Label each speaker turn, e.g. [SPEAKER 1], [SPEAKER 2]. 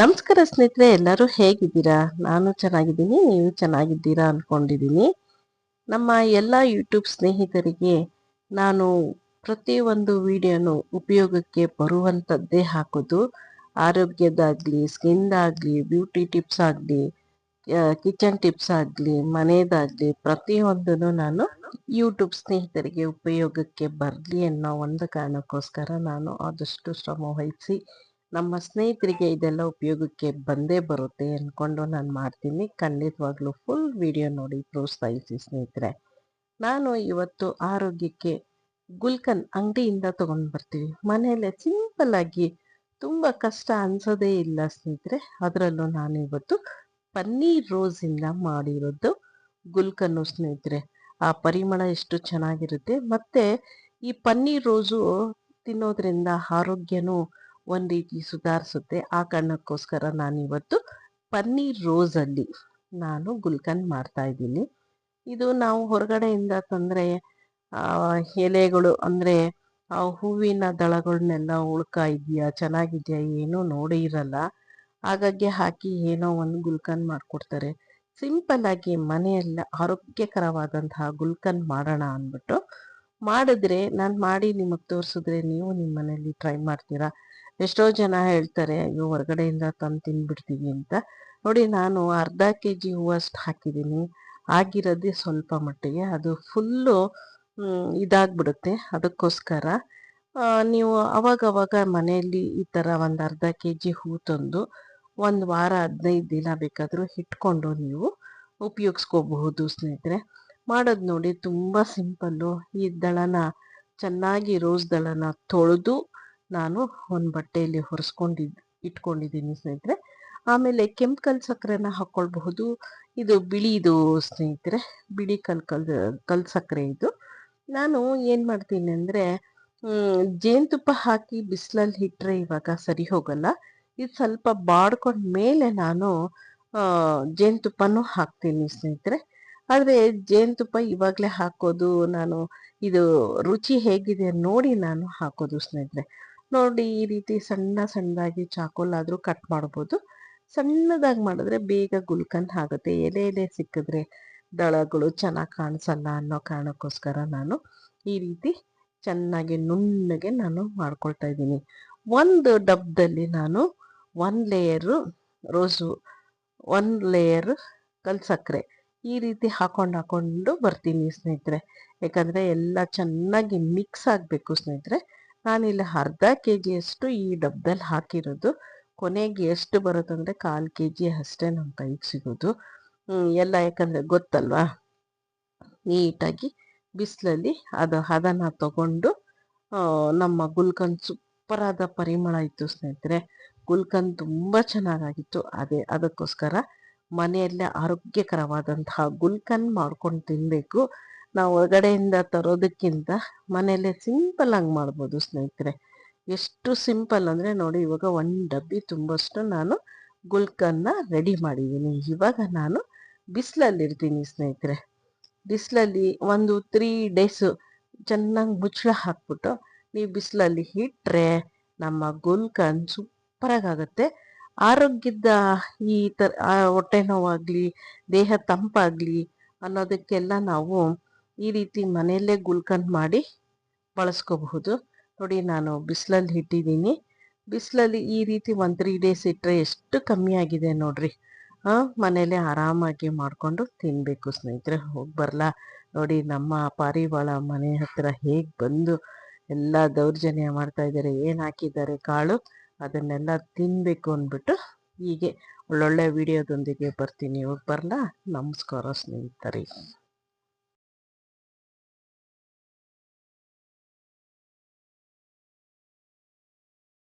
[SPEAKER 1] ನಮಸ್ಕಾರ ಸ್ನೇಹಿತರೆ, ಎಲ್ಲರೂ ಹೇಗಿದ್ದೀರಾ? ನಾನು ಚೆನ್ನಾಗಿದ್ದೀನಿ, ನೀವು ಚೆನ್ನಾಗಿದ್ದೀರಾ ಅನ್ಕೊಂಡಿದ್ದೀನಿ. ನಮ್ಮ ಎಲ್ಲ ಯೂಟ್ಯೂಬ್ ಸ್ನೇಹಿತರಿಗೆ ನಾನು ಪ್ರತಿಯೊಂದು ವಿಡಿಯೋನು ಉಪಯೋಗಕ್ಕೆ ಬರುವಂಥದ್ದೇ ಹಾಕೋದು. ಆರೋಗ್ಯದಾಗಲಿ, ಸ್ಕಿನ್ದಾಗಲಿ, ಬ್ಯೂಟಿ ಟಿಪ್ಸ್ ಆಗಲಿ ಕಿಚನ್ ಟಿಪ್ಸ್ ಆಗಲಿ ಮನೆಯದಾಗಲಿ ಪ್ರತಿಯೊಂದನ್ನು ನಾನು ಯೂಟ್ಯೂಬ್ ಸ್ನೇಹಿತರಿಗೆ ಉಪಯೋಗಕ್ಕೆ ಬರಲಿ ಅನ್ನೋ ಒಂದು ಕಾರಣಕ್ಕೋಸ್ಕರ ನಾನು ಆದಷ್ಟು ಶ್ರಮ ವಹಿಸಿ ನಮ್ಮ ಸ್ನೇಹಿತರಿಗೆ ಇದೆಲ್ಲ ಉಪಯೋಗಕ್ಕೆ ಬಂದೇ ಬರುತ್ತೆ ಅಂದ್ಕೊಂಡು ನಾನು ಮಾಡ್ತೀನಿ. ಖಂಡಿತವಾಗ್ಲೂ ಫುಲ್ ವಿಡಿಯೋ ನೋಡಿ ಪ್ರೋತ್ಸಾಹಿಸಿ ಸ್ನೇಹಿತರೆ. ನಾನು ಇವತ್ತು ಆರೋಗ್ಯಕ್ಕೆ ಗುಲ್ಕನ್ ಅಂಗಡಿಯಿಂದ ತಗೊಂಡು ಬರ್ತೀವಿ. ಮನೆಯಲ್ಲೇ ಸಿಂಪಲ್ ಆಗಿ ತುಂಬ ಕಷ್ಟ ಅನ್ಸೋದೇ ಇಲ್ಲ ಸ್ನೇಹಿತರೆ. ಅದರಲ್ಲೂ ನಾನು ಇವತ್ತು ಪನ್ನೀರ್ ರೋಸಿಂದ ಮಾಡಿರೋದು ಗುಲ್ಕನ್ನು ಸ್ನೇಹಿತರೆ. ಆ ಪರಿಮಳ ಎಷ್ಟು ಚೆನ್ನಾಗಿರುತ್ತೆ. ಮತ್ತೆ ಈ ಪನ್ನೀರ್ ರೋಸು ತಿನ್ನೋದ್ರಿಂದ ಆರೋಗ್ಯನೂ ಒಂದು ರೀತಿ ಸುಧಾರಿಸುತ್ತೆ. ಆ ಕಾರಣಕ್ಕೋಸ್ಕರ ನಾನಿವತ್ತು ಪನ್ನೀರ್ ರೋಸಲ್ಲಿ ನಾನು ಗುಲ್ಕನ್ ಮಾಡ್ತಾ ಇದ್ದೀನಿ. ಇದು ನಾವು ಹೊರಗಡೆಯಿಂದ ತಂದರೆ ಎಲೆಗಳು ಅಂದರೆ, ಆ, ಹೂವಿನ ದಳಗಳನ್ನೆಲ್ಲ ಉಳ್ಕ ಇದೆಯಾ, ಚೆನ್ನಾಗಿದೆಯಾ ಏನೂ ನೋಡಿ ಇರಲ್ಲ. ಹಾಗಾಗಿ ಹಾಕಿ ಏನೋ ಒಂದು ಗುಲ್ಕನ್ ಮಾಡಿಕೊಡ್ತಾರೆ. ಸಿಂಪಲ್ ಆಗಿ ಮನೆಯಲ್ಲ ಆರೋಗ್ಯಕರವಾದಂತಹ ಗುಲ್ಕನ್ ಮಾಡೋಣ ಅಂದ್ಬಿಟ್ಟು ಮಾಡಿದ್ರೆ, ನಾನು ಮಾಡಿ ನಿಮಗೆ ತೋರಿಸಿದ್ರೆ ನೀವು ನಿಮ್ಮ ಮನೆಯಲ್ಲಿ ಟ್ರೈ ಮಾಡ್ತೀರಾ? ಎಷ್ಟೋ ಜನ ಹೇಳ್ತಾರೆ, ಅಯ್ಯೋ, ಹೊರಗಡೆಯಿಂದ ತಂದು ತಿಂದ್ಬಿಡ್ತೀವಿ ಅಂತ. ನೋಡಿ, ನಾನು ಅರ್ಧ ಕೆ ಜಿ ಹೂವಷ್ಟು ಹಾಕಿದ್ದೀನಿ. ಆಗಿರೋದೇ ಸ್ವಲ್ಪ ಮಟ್ಟಿಗೆ. ಅದು ಫುಲ್ಲು ಇದಾಗ್ಬಿಡುತ್ತೆ ಅದಕ್ಕೋಸ್ಕರ. ನೀವು ಅವಾಗವಾಗ ಮನೆಯಲ್ಲಿ ಈ ಥರ ಒಂದು ಅರ್ಧ ಕೆ ಜಿ ಹೂ ತಂದು ಒಂದು ವಾರ, ಹದಿನೈದು ದಿನ ಬೇಕಾದರೂ ಇಟ್ಕೊಂಡು ನೀವು ಉಪಯೋಗಿಸ್ಕೋಬಹುದು ಸ್ನೇಹಿತರೆ. ಮಾಡೋದು ನೋಡಿ, ತುಂಬ ಸಿಂಪಲ್ಲು. ಈ ದಳನ, ಚೆನ್ನಾಗಿ ರೋಸ್ ದಳನ ತೊಳೆದು ನಾನು ಒಂದು ಬಟ್ಟೆಯಲ್ಲಿ ಹೊರಿಸ್ಕೊಂಡಿದ್ದು ಇಟ್ಕೊಂಡಿದ್ದೀನಿ ಸ್ನೇಹಿತರೆ. ಆಮೇಲೆ ಕೆಂಪು ಸಕ್ಕರೆನ ಹಾಕ್ಕೊಳ್ಬಹುದು ಇದು ಬಿಳಿದು ಸ್ನೇಹಿತರೆ, ಬಿಳಿ ಕಲ್ ಕಲ್ ಕಲ್ ಸಕ್ಕರೆ ಇದು. ನಾನು ಏನು ಮಾಡ್ತೀನಿ ಅಂದರೆ ಜೇನುತುಪ್ಪ ಹಾಕಿ ಬಿಸಿಲಲ್ಲಿ ಇಟ್ಟರೆ ಇವಾಗ ಸರಿ ಹೋಗಲ್ಲ. ಇದು ಸ್ವಲ್ಪ ಬಾಡ್ಕೊಂಡ ಮೇಲೆ ನಾನು ಜೇನುತುಪ್ಪನೂ ಹಾಕ್ತೀನಿ ಸ್ನೇಹಿತರೆ. ಆದರೆ ಜೇನುತುಪ್ಪ ಇವಾಗಲೇ ಹಾಕೋದು, ನಾನು ಇದು ರುಚಿ ಹೇಗಿದೆ ನೋಡಿ ನಾನು ಹಾಕೋದು ಸ್ನೇಹಿತರೆ. ನೋಡಿ ಈ ರೀತಿ ಸಣ್ಣ ಸಣ್ಣದಾಗಿ ಚಾಕೋಲಾದರೂ ಕಟ್ ಮಾಡ್ಬೋದು. ಸಣ್ಣದಾಗಿ ಮಾಡಿದ್ರೆ ಬೇಗ ಗುಲ್ಕನ್ ಆಗುತ್ತೆ. ಎಲೆ ಎಲೆ ಸಿಕ್ಕಿದ್ರೆ ದಳಗಳು ಚೆನ್ನಾಗಿ ಕಾಣಿಸಲ್ಲ ಅನ್ನೋ ಕಾರಣಕ್ಕೋಸ್ಕರ ನಾನು ಈ ರೀತಿ ಚೆನ್ನಾಗಿ ನುಣ್ಣಗೆ ನಾನು ಮಾಡ್ಕೊಳ್ತಾ ಇದ್ದೀನಿ. ಒಂದು ಡಬ್ದಲ್ಲಿ ನಾನು one layer rose, one layer ಕಲ್ ಸಕ್ಕರೆ ಈ ರೀತಿ ಹಾಕೊಂಡು ಹಾಕೊಂಡು ಬರ್ತೀನಿ ಸ್ನೇಹಿತರೆ. ಯಾಕಂದರೆ ಎಲ್ಲ ಚೆನ್ನಾಗಿ ಮಿಕ್ಸ್ ಆಗಬೇಕು ಸ್ನೇಹಿತರೆ. ನಾನಿಲ್ಲಿ ಅರ್ಧ ಕೆ ಜಿಯಷ್ಟು ಈ ಡಬ್ಬದಲ್ಲಿ ಹಾಕಿರೋದು. ಕೊನೆಗೆ ಎಷ್ಟು ಬರುತ್ತಂದರೆ ಕಾಲು ಕೆ ಜಿ ಅಷ್ಟೇ ನಮ್ಮ ಕೈಗೆ ಸಿಗೋದು. ಎಲ್ಲ ಯಾಕಂದರೆ ಗೊತ್ತಲ್ವಾ? ನೀಟಾಗಿ ಬಿಸಿಲಲ್ಲಿ ಅದು ಹದನ ತಗೊಂಡು ನಮ್ಮ ಗುಲ್ಕನ್ ಸೂಪರಾದ ಪರಿಮಳ ಇತ್ತು ಸ್ನೇಹಿತರೆ. ಗುಲ್ಕನ್ ತುಂಬ ಚೆನ್ನಾಗಾಗಿತ್ತು. ಅದೇ, ಅದಕ್ಕೋಸ್ಕರ ಮನೆಯಲ್ಲೇ ಆರೋಗ್ಯಕರವಾದಂತಹ ಗುಲ್ಕನ್ ಮಾಡ್ಕೊಂಡು ತಿನ್ನಬೇಕು ನಾವು ಹೊರಗಡೆಯಿಂದ ತರೋದಕ್ಕಿಂತ ಮನೆಯಲ್ಲೇ ಸಿಂಪಲ್ ಆಗಿ ಮಾಡ್ಬೋದು ಸ್ನೇಹಿತರೆ. ಎಷ್ಟು ಸಿಂಪಲ್ ಅಂದರೆ ನೋಡಿ ಇವಾಗ ಒಂದು ಡಬ್ಬಿ ತುಂಬಷ್ಟು ನಾನು ಗುಲ್ಕನ್ನ ರೆಡಿ ಮಾಡಿದ್ದೀನಿ ಇವಾಗ ನಾನು ಬಿಸಿಲಲ್ಲಿರ್ತೀನಿ ಸ್ನೇಹಿತರೆ. ಬಿಸಿಲಲ್ಲಿ ಒಂದು ತ್ರೀ ಡೇಸು ಚೆನ್ನಾಗಿ ಮುಚ್ಚಳ ಹಾಕ್ಬಿಟ್ಟು ನೀವು ಬಿಸಿಲಲ್ಲಿ ಇಟ್ಟರೆ ನಮ್ಮ ಗುಲ್ಕನ್ ಸೂಪರಾಗುತ್ತೆ ಆರೋಗ್ಯದ ಈ ಥರ ಹೊಟ್ಟೆ ನೋವಾಗಲಿ, ದೇಹ ತಂಪಾಗಲಿ ಅನ್ನೋದಕ್ಕೆಲ್ಲ ನಾವು ಈ ರೀತಿ ಮನೆಯಲ್ಲೇ ಗುಲ್ಕನ್ ಮಾಡಿ ಬಳಸ್ಕೋಬಹುದು. ನೋಡಿ, ನಾನು ಬಿಸಿಲಲ್ಲಿ ಇಟ್ಟಿದ್ದೀನಿ. ಬಿಸಿಲಲ್ಲಿ ಈ ರೀತಿ ಒಂದು ತ್ರೀ ಡೇಸ್ ಇಟ್ಟರೆ ಎಷ್ಟು ಕಮ್ಮಿ ಆಗಿದೆ ನೋಡ್ರಿ. ಮನೇಲೆ ಆರಾಮಾಗಿ ಮಾಡಿಕೊಂಡು ತಿನ್ನಬೇಕು ಸ್ನೇಹಿತರೆ. ಹೋಗಿ ಬರಲ್ಲ ನೋಡಿ, ನಮ್ಮ ಪಾರಿವಾಳ ಮನೆ ಹತ್ರ ಹೇಗೆ ಬಂದು ಎಲ್ಲ ದೌರ್ಜನ್ಯ ಮಾಡ್ತಾ ಇದ್ದಾರೆ, ಏನು ಹಾಕಿದ್ದಾರೆ ಕಾಳು, ಅದನ್ನೆಲ್ಲ ತಿನ್ನಬೇಕು ಅಂದ್ಬಿಟ್ಟು ಹೀಗೆ ಒಳ್ಳೊಳ್ಳೆ ವಿಡಿಯೋದೊಂದಿಗೆ ಬರ್ತೀನಿ. ಹೋಗಿ ಬರಲ್ಲ ನಮಸ್ಕಾರ ಸ್ನೇಹಿತರೆ.